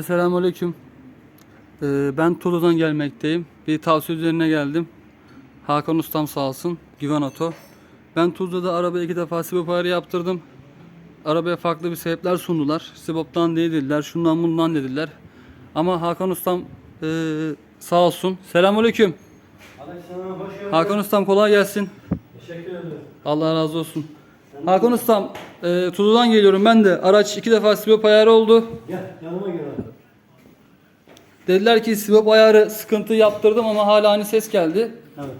Selamünaleyküm. Ee, ben Tulu'dan gelmekteyim. Bir tavsiye üzerine geldim. Hakan Ustam sağ olsun. Güven Oto. Ben Tuzla'da arabaya iki defa sibop ayarı yaptırdım. Arabaya farklı bir sebepler sundular. Siboptan değil dediler, şundan bundan dediler. Ama Hakan Ustam ee, sağ olsun. Hoş geldin. Hakan Ustam kolay gelsin. Teşekkür ederim. Allah razı olsun. Hakan Ustam, ee, Tuzla'dan geliyorum ben de. Araç iki defa sibop ayarı oldu. Gel, gel. Dediler ki sibop ayarı sıkıntı yaptırdım ama hala aynı ses geldi. Evet.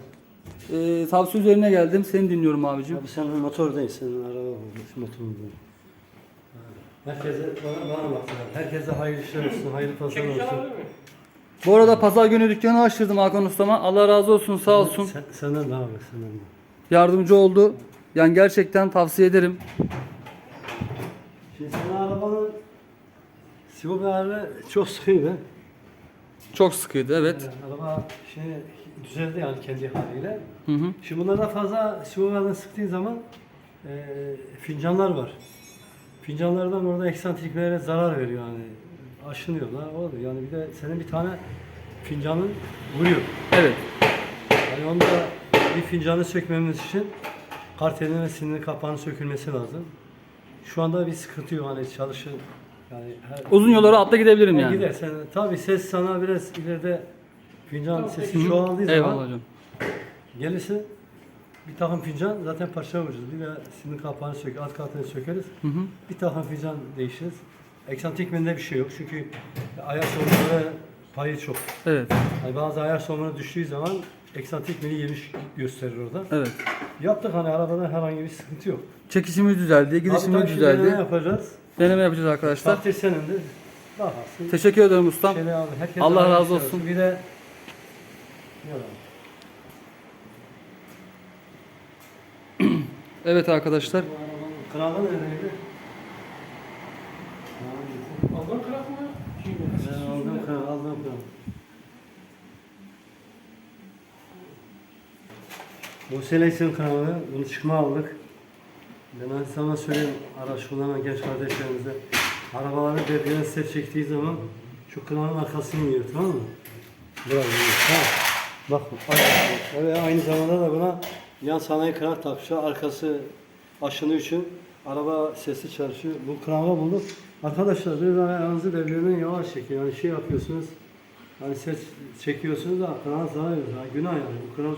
Ee, tavsiye üzerine geldim. Seni dinliyorum abicim. Abi senin motor değil, senin araba olmuş, motorun değil. Herkese, bana, bana bak. Herkese hayırlı işler olsun, hayırlı pazar olsun. Bu arada pazar günü dükkanı açtırdım Hakan Usta'ma. Allah razı olsun sağ olsun. Sen, senden de abi, senden de. Yardımcı oldu. Yani gerçekten tavsiye ederim. Şimdi senin arabanın sivop ayarı çok sıkıydı. Çok sıkıydı evet. Yani araba şey düzeldi yani kendi haliyle. Hı hı. Şimdi bunlarda fazla ayarını sıktığın zaman e, fincanlar var. Fincanlardan orada eksantriklere zarar veriyor yani. Aşınıyorlar. Oldu. Yani bir de senin bir tane fincanın vuruyor. Evet. Yani onda bir fincanı sökmemiz için kartelin ve sinir kapağının sökülmesi lazım. Şu anda bir sıkıntı yok hani çalışın. Yani her, Uzun yolları atla gidebilirim yani. yani. Gider sen tabii ses sana biraz ileride fincan sesi çoğaldığı Eyvallah zaman hocam. gelirse bir takım fincan zaten parça vuracağız. Bir de sinir kapağını sök, alt katını sökeriz. Hı hı. Bir takım fincan değişiriz. Eksantik menüde bir şey yok çünkü ayar sorunları payı çok. Evet. Yani bazı ayar sorunu düştüğü zaman eksantik menü yemiş gösterir orada. Evet. Yaptık hani arabada herhangi bir sıkıntı yok. Çekişimiz düzeldi, Abi gidişimiz düzeldi. yapacağız? Deneme yapacağız arkadaşlar. Takdir senin de. Bahası. Teşekkür ederim ustam. Abi, herkese Allah razı işler olsun. Bir de. Evet arkadaşlar. Kralı neredeydi? Aldın kırak mı? Ben aldım kralı, aldım kralı. Bu seleksiyon kanalı, bunu çıkma aldık. Ben hani sana söyleyeyim, araç kullanan genç kardeşlerimize. Arabaları debriyajına set çektiği zaman şu klanın arkasını yiyor, tamam mı? Yiyor, tamam. Bak, ve aynı zamanda da buna yan sanayi kran takmışlar. Arkası aşındığı için araba sesi çalışıyor. Bu kranga bulduk. Arkadaşlar biraz ayağınızı devreden yavaş çekin. Yani şey yapıyorsunuz, hani ses çekiyorsunuz da krana zarar veriyor. Günah yani. Bu kran